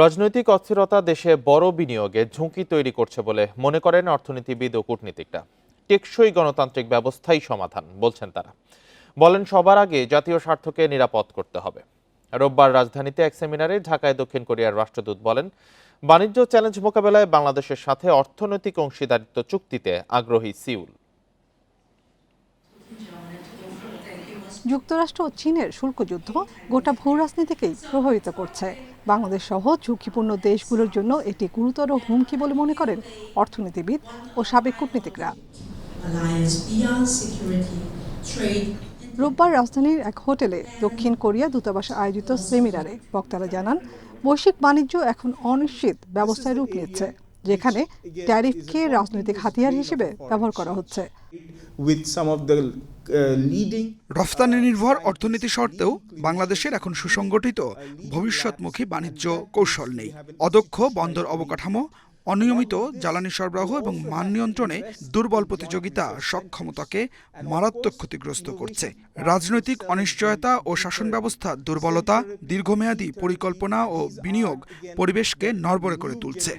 রাজনৈতিক অস্থিরতা দেশে বড় বিনিয়োগে ঝুঁকি তৈরি করছে বলে মনে করেন অর্থনীতিবিদ ও কূটনীতিকরা। টেকসই গণতান্ত্রিক ব্যবস্থাই সমাধান, বলছেন তারা। বলেন, সবার আগে জাতীয় স্বার্থকে নিরাপদ করতে হবে। রোববার রাজধানীতে এক সেমিনারে ঢাকায় দক্ষিণ কোরিয়ার রাষ্ট্রদূত বলেন, বাণিজ্য চ্যালেঞ্জ মোকাবেলায় বাংলাদেশের সাথে অর্থনৈতিক অংশীদারিত্ব চুক্তিতে আগ্রহী সিউল। যুক্তরাষ্ট্র ও চীনের শুল্ক যুদ্ধ গোটা ভূ রাজনীতিকেই প্রভাবিত করছে। বাংলাদেশ সহ ঝুঁকিপূর্ণ দেশগুলোর জন্য এটি গুরুতর হুমকি বলে মনে করেন অর্থনীতিবিদ ও সাবেক কূটনীতিকরা। রোববার রাজধানীর এক হোটেলে দক্ষিণ কোরিয়া দূতাবাস আয়োজিত সেমিনারে বক্তারা জানান বৈশ্বিক বাণিজ্য এখন অনিশ্চিত ব্যবস্থায় রূপ নিচ্ছে যেখানে ট্যারিফকে রাজনৈতিক হাতিয়ার হিসেবে ব্যবহার করা হচ্ছে। Uh, রফতানি নির্ভর অর্থনীতি সত্ত্বেও বাংলাদেশের এখন সুসংগঠিত ভবিষ্যৎমুখী বাণিজ্য কৌশল নেই। অদক্ষ বন্দর অবকাঠামো অনিয়মিত জ্বালানি সরবরাহ এবং মান নিয়ন্ত্রণে দুর্বল প্রতিযোগিতা সক্ষমতাকে মারাত্মক ক্ষতিগ্রস্ত করছে রাজনৈতিক অনিশ্চয়তা ও শাসন ব্যবস্থা দুর্বলতা দীর্ঘমেয়াদী পরিকল্পনা ও বিনিয়োগ পরিবেশকে নড়বড়ে করে তুলছে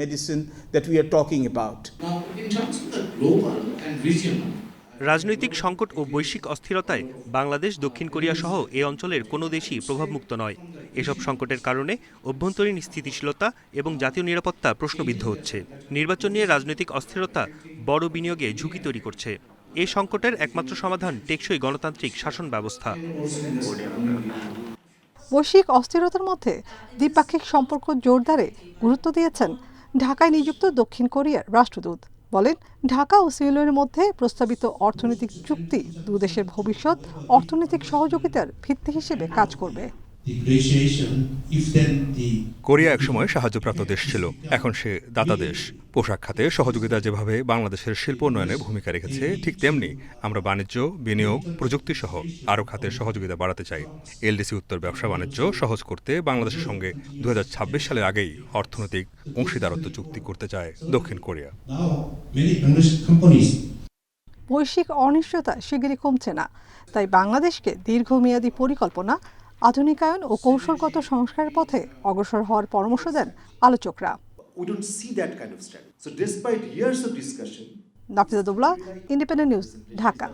medicine that we are talking talking about. Now, in terms of the global and regional, রাজনৈতিক সংকট ও বৈশ্বিক অস্থিরতায় বাংলাদেশ, দক্ষিণ কোরিয়া সহ এ অঞ্চলের কোনো দেশই প্রভাবমুক্ত নয়। এসব সংকটের কারণে অভ্যন্তরীণ স্থিতিশীলতা এবং জাতীয় নিরাপত্তা প্রশ্নবিদ্ধ হচ্ছে। নির্বাচন নিয়ে রাজনৈতিক অস্থিরতা বড় বিনিয়োগে ঝুঁকি তৈরি করছে। এ সংকটের একমাত্র সমাধান টেকসই গণতান্ত্রিক শাসন ব্যবস্থা। বৈশ্বিক অস্থিরতার মধ্যে দ্বিপাক্ষিক সম্পর্ক জোরদারে গুরুত্ব দিয়েছেন ঢাকায় নিযুক্ত দক্ষিণ কোরিয়ার রাষ্ট্রদূত। বলেন, ঢাকা ও সিউলের মধ্যে প্রস্তাবিত অর্থনৈতিক চুক্তি দুদেশের ভবিষ্যৎ, অর্থনৈতিক সহযোগিতার ভিত্তি হিসেবে কাজ করবে। Depreciation if then the Korea একসময় সাহায্যপ্রাপ্ত দেশ ছিল। এখন সে দাতা দেশ। পোশাক খাতে সহযোগিতা যেভাবে বাংলাদেশের শিল্প উন্নয়নে ভূমিকা রেখেছে ঠিক তেমনি আমরা বাণিজ্য বিনিয়োগ প্রযুক্তি সহ আরও খাতের সহযোগিতা বাড়াতে চাই। এলডিসি উত্তর ব্যবসা বাণিজ্য সহজ করতে বাংলাদেশের সঙ্গে দু হাজার ছাব্বিশ সালের আগেই অর্থনৈতিক অংশীদারত্ব চুক্তি করতে চায় দক্ষিণ কোরিয়া। বৈশ্বিক অনিশ্চয়তা শিগগিরই কমছে না। তাই বাংলাদেশকে দীর্ঘমেয়াদী পরিকল্পনা আধুনিকায়ন ও কৌশলগত সংস্কারের পথে অগ্রসর হওয়ার পরামর্শ দেন আলোচকরা। We don't see that kind of strategy. So despite years of discussion, Nafiza Dubla independent news Dhaka.